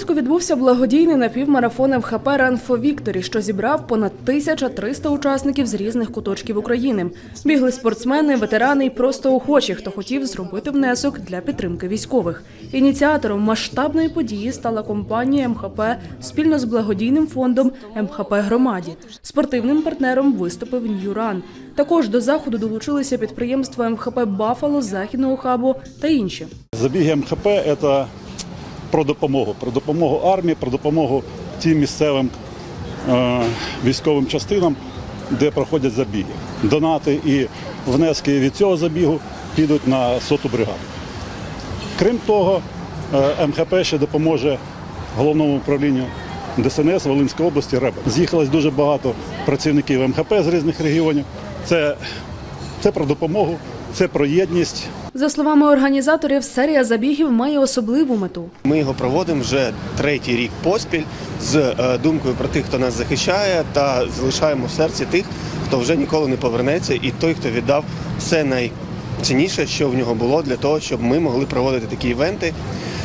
Луцьку відбувся благодійний напівмарафон МХП «Run for Victory», що зібрав понад 1300 учасників з різних куточків України. Бігли спортсмени, ветерани і просто охочі, хто хотів зробити внесок для підтримки військових. Ініціатором масштабної події стала компанія МХП спільно з благодійним фондом МХП Громаді. Спортивним партнером виступив Ньюран. Також до заходу долучилися підприємства МХП Бафало, Західного хабу та інші. Забіги МХП це про допомогу, про допомогу армії, про допомогу тим місцевим е, військовим частинам, де проходять забіги. Донати і внески від цього забігу підуть на соту бригаду. Крім того, е, МХП ще допоможе головному управлінню ДСНС Волинської області РЕБ. З'їхалось дуже багато працівників МХП з різних регіонів. Це, це про допомогу, це про єдність. За словами організаторів, серія забігів має особливу мету. Ми його проводимо вже третій рік поспіль з е, думкою про тих, хто нас захищає, та залишаємо в серці тих, хто вже ніколи не повернеться, і той, хто віддав все найцінніше, що в нього було, для того, щоб ми могли проводити такі івенти.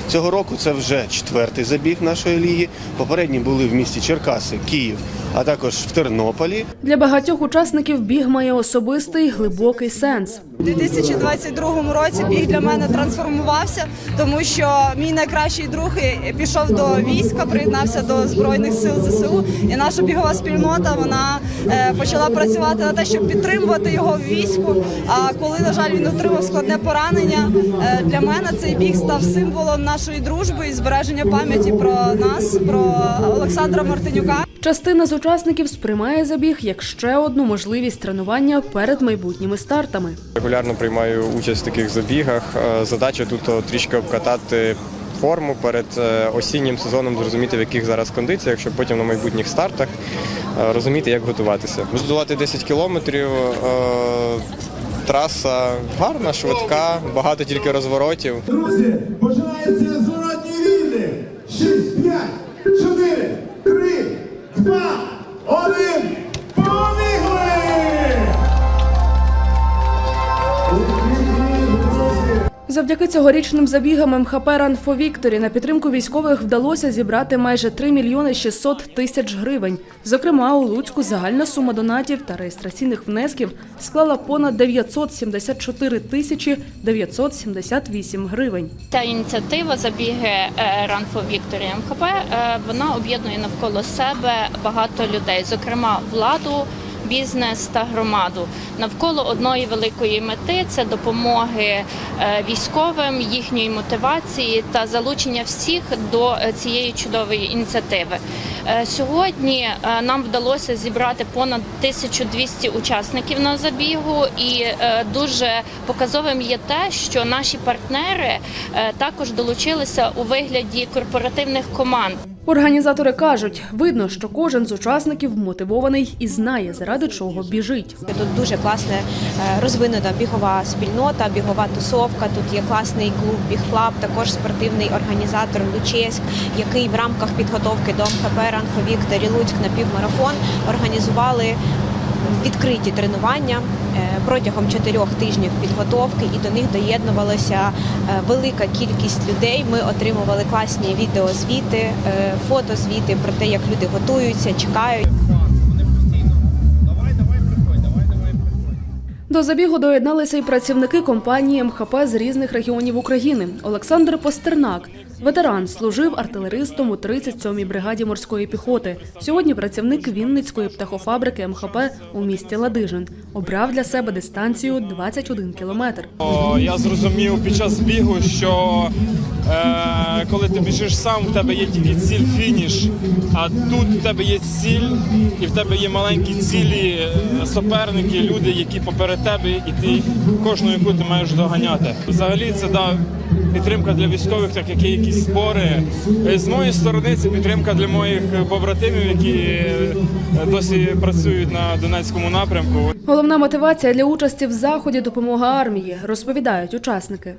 Цього року це вже четвертий забіг нашої ліги. Попередні були в місті Черкаси, Київ, а також в Тернополі. Для багатьох учасників біг має особистий глибокий сенс. У 2022 році біг для мене трансформувався, тому що мій найкращий друг пішов до війська, приєднався до збройних сил ЗСУ. І наша бігова спільнота вона е, почала працювати на те, щоб підтримувати його в війську. А коли, на жаль, він отримав складне поранення, е, для мене цей біг став символом нашої дружби і збереження пам'яті про нас, про Олександра Мартинюка. Частина з учасників сприймає забіг як ще одну можливість тренування перед майбутніми стартами. Регулярно приймаю участь в таких забігах. Е, Задача тут трішки обкатати форму перед е, осіннім сезоном, зрозуміти, в яких зараз кондиціях, щоб потім на майбутніх стартах е, розуміти, як готуватися. Здолати 10 кілометрів. е, Траса гарна, швидка, багато тільки розворотів. Друзі, починається зворотні війни. 6, 5, 4, 3, prosper. Завдяки цьогорічним забігам МХП «Run for Victory» на підтримку військових вдалося зібрати майже 3 мільйони 600 тисяч гривень. Зокрема, у Луцьку загальна сума донатів та реєстраційних внесків склала понад 974 тисячі 978 гривень. Ця ініціатива забіги е, Victory МХП е, вона об'єднує навколо себе багато людей, зокрема владу. Бізнес та громаду навколо одної великої мети це допомоги е, військовим, їхньої мотивації та залучення всіх до е, цієї чудової ініціативи. Е, Сьогодні нам вдалося зібрати понад 1200 учасників на забігу, і дуже показовим є те, що наші партнери також долучилися у вигляді корпоративних команд. Організатори кажуть, видно, що кожен з учасників мотивований і знає, заради чого біжить. Тут дуже класна е, розвинена бігова спільнота, бігова тусовка. Тут є класний клуб Бігклаб, також спортивний організатор Лучеськ, який в рамках підготовки до МХП «Run for Victory» Луцьк на півмарафон організували відкриті тренування протягом чотирьох тижнів підготовки, і до них доєднувалася е, велика кількість людей. Ми отримували класні відеозвіти, е, фотозвіти про те, як люди готуються, чекають. До забігу доєдналися й працівники компанії МХП з різних регіонів України. Олександр Постернак, ветеран, служив артилеристом у 37-й бригаді морської піхоти. Сьогодні працівник Вінницької птахофабрики МХП у місті Ладижин. Обрав для себе дистанцію 21 кілометр. Я зрозумів під час бігу, що е, коли ти біжиш сам, в тебе є тільки ціль фініш, а тут в тебе є ціль, і в тебе є маленькі цілі е, суперники, люди, які поперед тебе, і ти кожну яку ти маєш доганяти. Взагалі це да, підтримка для військових, так як є якісь збори. Е, З моєї сторони це підтримка для моїх побратимів, які е, досі працюють на Донецькому напрямку. Головна мотивація для участі в заході допомога армії, розповідають учасники.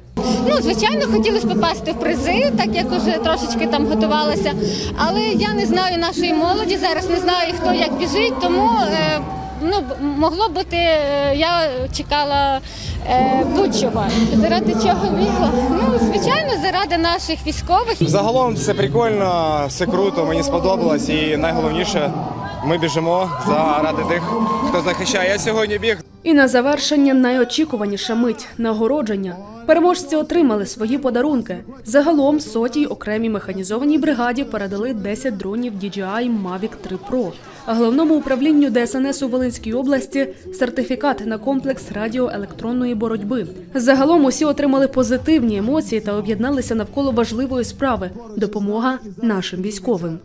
Ну, звичайно, хотілося попасти в призи, так як уже трошечки там готувалася. Але я не знаю нашої молоді, зараз не знаю, хто як біжить, тому е, ну могло бути. е, Я чекала е, будь-чого. Заради чого бігла? Ну звичайно, заради наших військових. Загалом це прикольно, все круто, мені сподобалось, і найголовніше, ми біжимо заради тих, хто захищає. Я сьогодні біг І на завершення найочікуваніша мить нагородження. Переможці отримали свої подарунки. Загалом сотій окремій механізованій бригаді передали 10 дронів DJI Mavic 3 Pro, головному управлінню ДСНС у Волинській області сертифікат на комплекс радіоелектронної боротьби. Загалом усі отримали позитивні емоції та об'єдналися навколо важливої справи допомога нашим військовим.